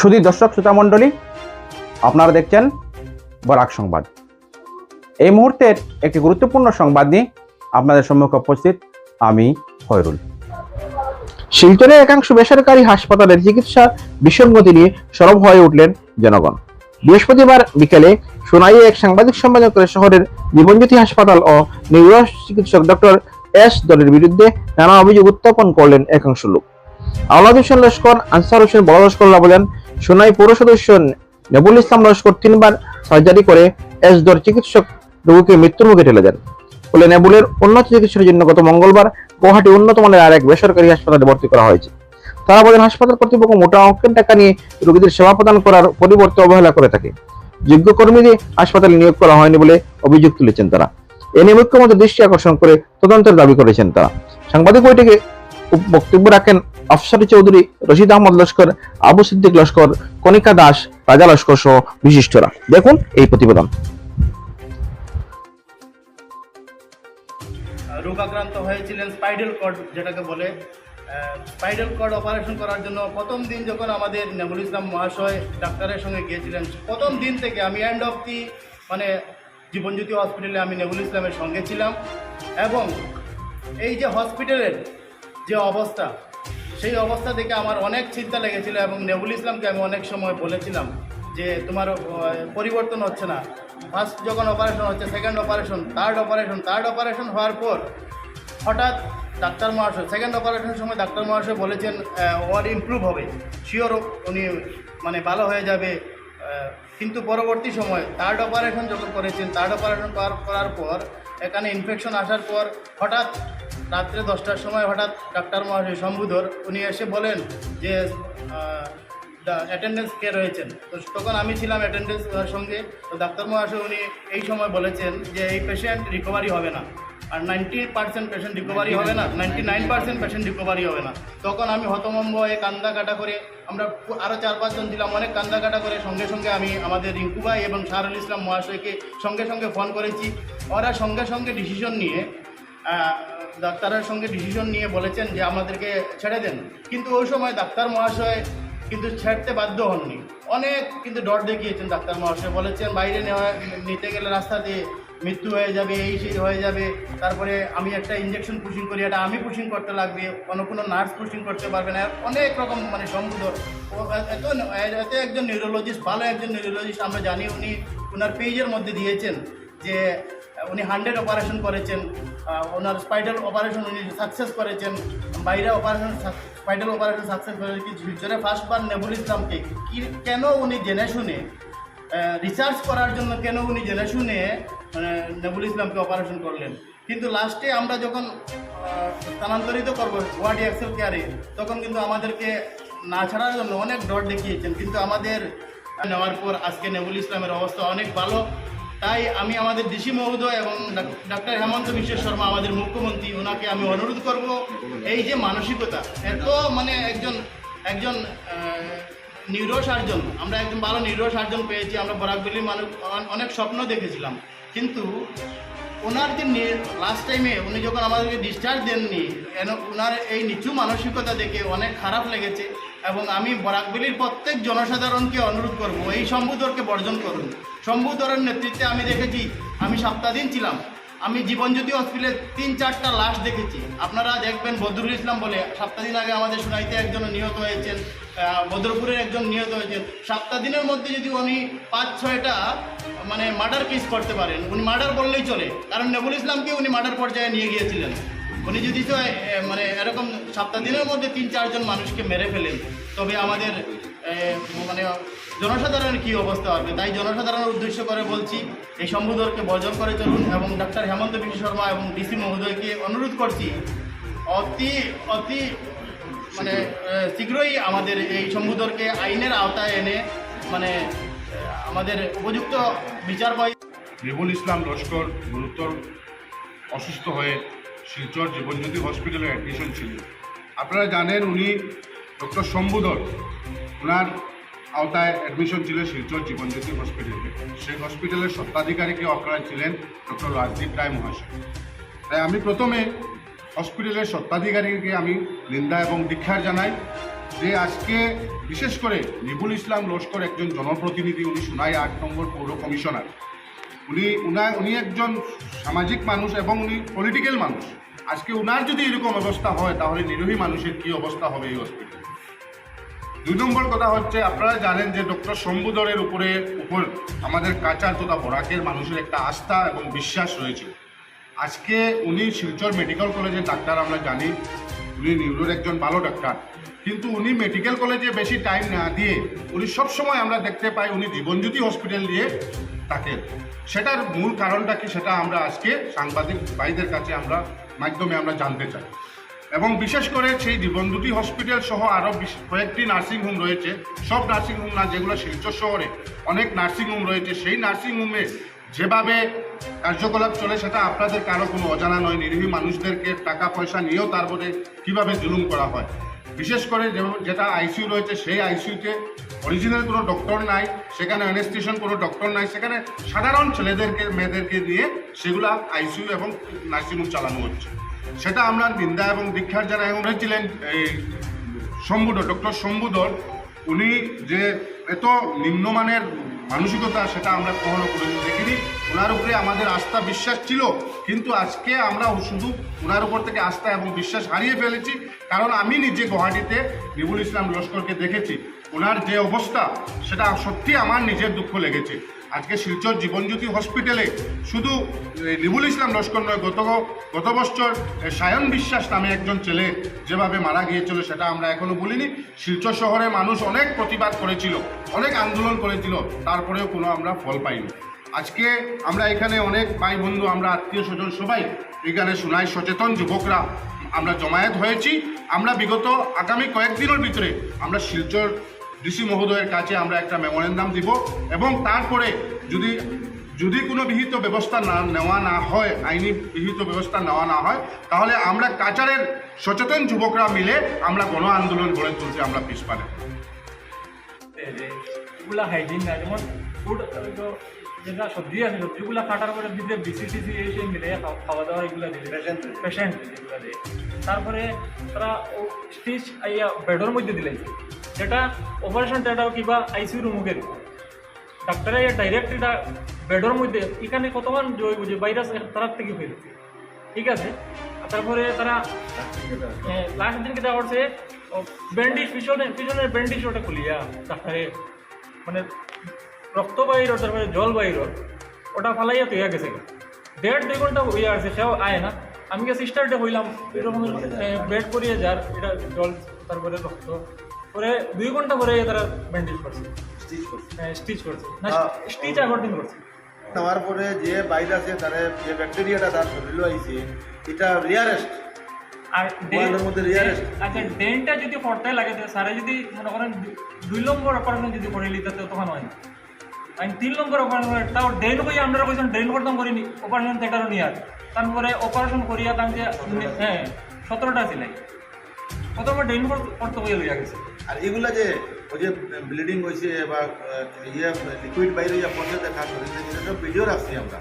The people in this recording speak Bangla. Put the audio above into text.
শুধু দর্শক, শ্রোতা মণ্ডলী, আপনারা দেখছেন বরাক সংবাদ। এই মুহূর্তের একটি গুরুত্বপূর্ণ সংবাদ নিয়ে আপনাদের সম্মুখে উপস্থিত আমি খয়রুল। শিলচরে একাংশ বেসরকারি হাসপাতালের চিকিৎসা বিসঙ্গতি নিয়ে সরব হয়ে উঠলেন জনগণ। বৃহস্পতিবার বিকেলে সোনাইয়ে এক সাংবাদিক সম্মেলন করে শহরের জীবনজ্যোতি হাসপাতাল ও নিউরো চিকিৎসক ডক্টর এস দলের বিরুদ্ধে নানা অভিযোগ উত্থাপন করলেন একাংশ লোক। আওলাদ হোসেন লস্কর, আনসার হোসেন বড় লস্কররা বলেন সোনাই পৌর সদস্য নেবুল ইসলাম লস্কর তিনবার সার্জারি করে এস দর চিকিৎসক রোগীকে মৃত্যুর মুখে ঠেলে দেন। ফলে নেবুলের উন্নত চিকিৎসার জন্য গত মঙ্গলবার গুয়াহাটি উন্নত মানের আর এক বেসরকারি হাসপাতালে ভর্তি করা হয়েছে। তারা বলেন হাসপাতাল কর্তৃপক্ষ মোটা অঙ্কের টাকা নিয়ে রোগীদের সেবা প্রদান করার পরিবর্তে অবহেলা করে থাকে। যোগ্য কর্মীদের হাসপাতালে নিয়োগ করা হয়নি বলে অভিযোগ তুলেছেন তারা। এ নিয়ে মুখ্যমন্ত্রী দৃষ্টি আকর্ষণ করে তদন্তের দাবি করেছেন তারা। সাংবাদিক বৈঠকে বক্তব্য রাখেন আফসার চৌধুরী, রশিদ আহমদ লস্কর, আবু সিদ্দিক লস্কর, কণিকা দাস, রাজা লস্কর সহ বিশিষ্টরা। দেখুন এই প্রতিবেদন। রোগাক্রান্ত হয়েছিলেন স্পাইডাল কর্ড, যেটাকে বলে স্পাইডাল কর্ড অপারেশন করার জন্য প্রথম দিন যখন আমাদের নেবুল ইসলাম মহাশয় ডাক্তারের সঙ্গে গিয়েছিলেন, প্রথম দিন থেকে আমি এন্ড অফ দি মানে জীবনজ্যোতি হসপিটালে আমি নেবুল ইসলামের সঙ্গে ছিলাম। এবং এই যে হসপিটালের যে অবস্থা সেই অবস্থা দেখে আমার অনেক চিন্তা লেগেছিল এবং নেবুল ইসলামকে আমি অনেক সময় বলেছিলাম যে তোমার পরিবর্তন হচ্ছে না। ফার্স্ট যখন অপারেশন হচ্ছে second operation third operation third operation হওয়ার পর হঠাৎ ডাক্তার মহাশয় সেকেন্ড অপারেশনের সময় ডাক্তার মহাশয় বলেছেন ওয়ার ইমপ্রুভ হবে। শিওর উনি মানে ভালো হয়ে যাবে। কিন্তু পরবর্তী সময় থার্ড অপারেশন যখন করেছেন থার্ড অপারেশন করার পর এখানে ইনফেকশন আসার পর হঠাৎ রাত্রে দশটার সময় হঠাৎ ডাক্তার মহাশয় শম্ভুধর উনি এসে বলেন যে অ্যাটেন্ডেন্স কে রয়েছেন। তো তখন আমি ছিলাম অ্যাটেন্ডেন্স সঙ্গে। তো ডাক্তার মহাশয় উনি এই সময় বলেছেন যে, এই পেশেন্ট রিকভারি হবে না। আর নাইনটি পার্সেন্ট পেশেন্ট রিকভারি হবে না, ninety nine percent patient recovery হবে না। তখন আমি হতমম্ব হয়ে কান্দা কাটা করে আমরা আরও চার পাঁচজন ছিলাম অনেক কান্দা কাটা করে সঙ্গে সঙ্গে আমি আমাদের রিঙ্কু ভাই এবং শাহরুল ইসলাম মহাশয়কে সঙ্গে সঙ্গে ফোন করেছি। ওরা সঙ্গে সঙ্গে ডিসিশন নিয়ে ডাক্তারের সঙ্গে ডিসিশন নিয়ে বলেছেন যে আমাদেরকে ছেড়ে দেন। কিন্তু ওই সময় ডাক্তার মহাশয় কিন্তু ছাড়তে বাধ্য হননি। অনেক কিন্তু ডট দেখিয়েছেন ডাক্তার মহাশয়, বলেছেন বাইরে নেওয়া, নিতে গেলে রাস্তা দিয়ে মৃত্যু হয়ে যাবে, এই সেই হয়ে যাবে, তারপরে আমি একটা ইঞ্জেকশন পুশিং করি, এটা আমি পুশিং করতে লাগবে অন্য কোনো নার্স পুশিং করতে পারবে না, অনেক রকম মানে ও এত এত একজন নিউরোলজিস্ট ভালো একজন নিউরোলজিস্ট আমরা জানি উনি ওনার পেজের মধ্যে দিয়েছেন যে, উনি হান্ড্রেড অপারেশন করেছেন ওনার স্পাইডাল অপারেশন উনি সাকসেস করেছেন, বাইরে অপারেশন স্পাইডাল অপারেশন সাকসেস করেছেন, কিন্তু ফিউচারে ফার্স্টবার নেবুল ইসলামকে কী কেন উনি জেনে শুনে রিসার্চ করার জন্য কেন উনি জেনে শুনে নেবুল ইসলামকে অপারেশন করলেন। কিন্তু লাস্টে আমরা যখন স্থানান্তরিত করব ওয়ার্ডি এক্সেল কেয়ারে তখন কিন্তু আমাদেরকে না ছাড়ার জন্য অনেক ডট দেখিয়েছেন। কিন্তু আমাদের নেওয়ার পর আজকে নেবুল ইসলামের অবস্থা অনেক ভালো। তাই আমি আমাদের ডিসি মহোদয় এবং ডাক- ডাক্তার হেমন্ত বিশ্ব শর্মা, আমাদের মুখ্যমন্ত্রী ওনাকে আমি অনুরোধ করব, এই যে মানসিকতা, এত মানে একজন একজন নিউরো সার্জন আমরা একজন ভালো নিউরো সার্জন পেয়েছি, আমরা বরাকবেলির মানুষ অনেক স্বপ্ন দেখেছিলাম। কিন্তু ওনার যে লাস্ট টাইমে উনি যখন আমাদেরকে ডিসচার্জ দেননি ওনার এই নিচু মানসিকতা দেখে অনেক খারাপ লেগেছে এবং আমি বরাকবেলির প্রত্যেক জনসাধারণকে অনুরোধ করব, এই শম্ভুধরকে বর্জন করুন। শম্ভুধরের নেতৃত্বে আমি দেখেছি, আমি সপ্তাহ দিন ছিলাম। আমি জীবনজ্যোতি হসপিটালে তিন চারটা লাশ দেখেছি। আপনারা দেখবেন বদরুল ইসলাম বলে সপ্তাহ দিন আগে আমাদের সোনাইতে একজন নিহত হয়েছেন। বদরপুরের একজন নিহত হয়েছে। সাতটা দিনের মধ্যে যদি উনি পাঁচ, ছয়টা মানে মার্ডার কেস করতে পারেন, উনি মার্ডার বললেই চলে। কারণ নেবুল ইসলামকে উনি মার্ডার পর্যায়ে নিয়ে গিয়েছিলেন। উনি যদি তো মানে এরকম সাতটা দিনের মধ্যে তিন চারজন মানুষকে মেরে ফেলেন, তবে আমাদের মানে জনসাধারণের কী অবস্থা হবে? তাই জনসাধারণের উদ্দেশ্য করে বলছি, এই সম্বোধনকে বর্জন করে চলুন এবং ডাক্তার হেমন্ত বিশ্ব শর্মা এবং ডিসি মহোদয়কে অনুরোধ করছি, অতি অতি মানে শীঘ্রই আমাদের এই সম্বোধনকে আইনের আওতায় এনে মানে আমাদের উপযুক্ত বিচার পাই নেবুল ইসলাম লস্কর গুরুতর অসুস্থ হয়ে শিলচর জীবনজ্যোতি হসপিটালে অ্যাডমিশন ছিল আপনারা জানেন উনি ডক্টর শম্ভুধর ওনার আওতায় অ্যাডমিশন ছিল শিলচর জীবনজ্যোতি হসপিটালে। সেই হসপিটালের স্বত্বাধিকারীকে অপরাধ ছিলেন ডক্টর রাজদীপ রায় মহাশয়। তাই আমি প্রথমে হসপিটালের স্বত্বাধিকারীকে আমি নিন্দা এবং দীক্ষার জানাই যে আজকে বিশেষ করে নিবুল ইসলাম লস্কর একজন জনপ্রতিনিধি, উনি সোনাই আট নম্বর পৌর কমিশনার। উনি, উনা, উনি একজন সামাজিক মানুষ এবং উনি পলিটিক্যাল মানুষ। আজকে উনার যদি এরকম অবস্থা হয়, তাহলে নিরোহী মানুষের কি অবস্থা হবে এই হসপিটালে দুই নম্বর কথা হচ্ছে, আপনারা জানেন যে ডক্টর শম্ভুদরের উপরে, উপর আমাদের কাচার তথা বরাকের মানুষের একটা আস্থা এবং বিশ্বাস রয়েছে। আজকে উনি শিলচর মেডিকেল কলেজের ডাক্তার, আমরা জানি। উনি নিউরোর একজন ভালো ডাক্তার। কিন্তু উনি মেডিকেল কলেজে বেশি টাইম না দিয়ে উনি সবসময় আমরা দেখতে পাই উনি জীবনজ্যোতি হসপিটাল দিয়ে থাকেন। সেটার মূল কারণটা কি সেটা আমরা আজকে সাংবাদিক ভাইদের কাছে আমরা, মাধ্যমে আমরা জানতে চাই। এবং বিশেষ করে সেই জীবনজ্যোতি হসপিটাল সহ আরও কয়েকটি নার্সিংহোম রয়েছে। সব নার্সিংহোম না, যেগুলো শিলচর শহরে অনেক নার্সিংহোম রয়েছে। সেই নার্সিংহোমে যেভাবে কার্যকলাপ চলে, সেটা আপনাদের কারও কোনো অজানা নয়। নিরীহী মানুষদেরকে টাকা পয়সা নিয়েও তারপরে কীভাবে জুলুম করা হয়। বিশেষ করে যেটা আইসিইউ রয়েছে, সেই আইসিইউতে অরিজিনাল কোনো ডক্টর নাই, সেখানে অ্যানেস্টেশন কোনো ডক্টর নাই, সেখানে সাধারণ ছেলেদেরকে, মেয়েদেরকে দিয়ে সেগুলা আইসিইউ এবং নার্সিংহোম চালানো হচ্ছে। সেটা আমরা নিন্দা এবং দীক্ষার যারা এখন ছিলেন এই শম্ভুদর ডক্টর শম্ভুদর উনি যে এত নিম্নমানের মানসিকতা সেটা আমরা কখনো করে দেখিনি। ওনার উপরে আমাদের আস্থা, বিশ্বাস ছিল, কিন্তু আজকে আমরা শুধু ওনার উপর থেকে আস্থা এবং বিশ্বাস হারিয়ে ফেলেছি। কারণ আমি নিজে গুয়াহাটিতে নিবুল ইসলাম লস্করকে দেখেছি। ওনার যে অবস্থা, সেটা সত্যি আমার নিজের দুঃখ লেগেছে। আজকে শিলচর জীবনজ্যোতি হসপিটালে শুধু নিবুল ইসলাম লস্কর নয়, গত গত বছর সায়ন বিশ্বাস নামে একজন ছেলে যেভাবে মারা গিয়েছিল সেটা আমরা এখনও বলিনি। শিলচর শহরে মানুষ অনেক প্রতিবাদ করেছিল, অনেক আন্দোলন করেছিল, তারপরেও কোনো আমরা ফল পাইনি। আজকে আমরা এখানে অনেক ভাই বন্ধু, আমরা আত্মীয় স্বজন সবাই এখানে শোনাই সচেতন যুবকরা আমরা জমায়েত হয়েছি। আমরা বিগত আগামী কয়েকদিনের ভিতরে আমরা শিলচর ডিসি মহোদয়ের কাছে আমরা একটা মেমোরেন্ডাম দিব এবং তারপরে যদি যদি কোনো বিহিত ব্যবস্থা না নেওয়া না হয় আইনি বিহিত ব্যবস্থা নেওয়া না হয় তাহলে আমরা কাচারের সচেতন যুবকরা মিলে আমরা গণ আন্দোলন গড়ে তুলতে আমরা এগুলা হাইজিন না যেমন ফুড যেটা সবজি আছে সবজিগুলা কাটার পরে দিতে বিসি টিসি এই সেই মিলে খাওয়া- খাওয়া দাওয়া এগুলা দিলে পেশেন্ট এগুলা দিয়ে। তারপরে তারা স্টিচ আইয়া বেডের মধ্যে দিলে। যেটা অপারেশন থিয়েটার কিবা আইসিউ রুমকে দিল ডাক্তারে ডাইরেক্ট এটা বেডের মধ্যে এখানে কতক্ষণ জয় বুঝে ভাইরাস তার থেকে ফেলছে ঠিক আছে? তারপরে তারা লাস্ট দিন কেটা করছে ব্যান্ডিজ পিছনে, পিছনের ব্যান্ডিজ ওটা খুলিয়া ডাক্তারে মানে রক্ত বাইর তারপরে জল বাইর ওটা ফালাইয়া তৈয়া গেছে। দেড়, দুই ঘণ্টা হইয়া আছে, সেও আয় না। আমি কে সিস্টারডে হইলাম, এরকম বেড করিয়ে যার, এটা জল, তারপরে রক্ত। পরে দুই ঘণ্টা পরে তারা ব্যান্ডেজ করছে। স্টিচ করছে। হ্যাঁ স্টিচ করছে। না। স্টিচ আগর দিন করছে। নেওয়ার পরে যে ভাইরাসে তারে যে ব্যাকটেরিয়াটা তার শরীরে আইছে এটা রিয়ারেস্ট আর। আচ্ছা ডেনটা যদি পড়তে লাগে স্যারে যদি মনে করেন দুই নম্বর অপারেশন যদি করে নিতে তখন হয় না। আমি তিন নম্বর অপারেশন তাও ড্রেন করি আমরা কইছেন ড্রেন করতাম করিনি অপারেশন থিয়েটারও নিয়ে তারপরে অপারেশন করিয়া তাম যে হ্যাঁ সতেরোটা সিলাই প্রথমে ড্রেন করতে হয়ে লইয়া গেছে। আর এগুলা যে, ওই যে ব্লিডিং হয়েছে বা ইয়ে লিকুইড বাইরে ইয়া পড়ছে, দেখা করেছে তো ভিডিও রাখছি আমরা।